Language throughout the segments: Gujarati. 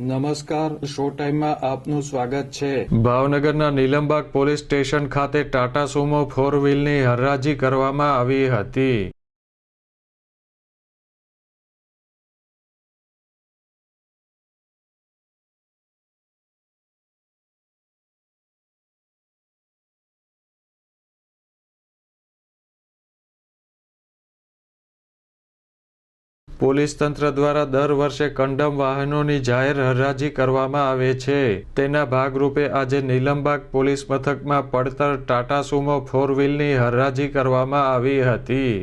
નમસ્કાર, શો ટાઈમમાં આપનું સ્વાગત છે. ભાવનગરના નીલમબાગ પોલીસ સ્ટેશન ખાતે ટાટા સુમો ફોર વ્હીલની હરાજી કરવામાં આવી હતી. પોલીસ તંત્ર દ્વારા દર વર્ષે કંડમ વાહનોની જાહેર હરાજી કરવામાં આવે છે. તેના ભાગરૂપે આજે નીલમબાગ પોલીસ મથકમાં પડતર ટાટા સુમો ફોર વ્હીલની હરાજી કરવામાં આવી હતી.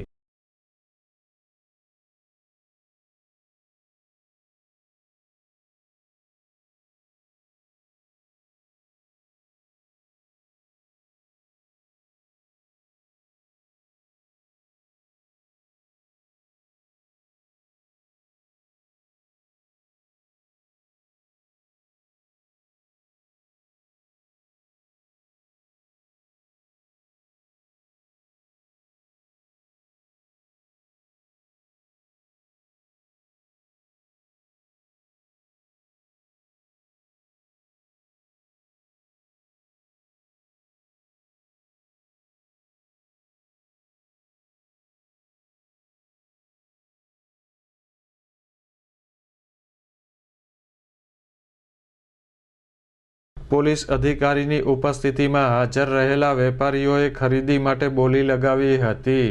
પોલીસ અધિકારીની ઉપસ્થિતિમાં હાજર રહેલા વેપારીઓએ ખરીદી માટે બોલી લગાવી હતી.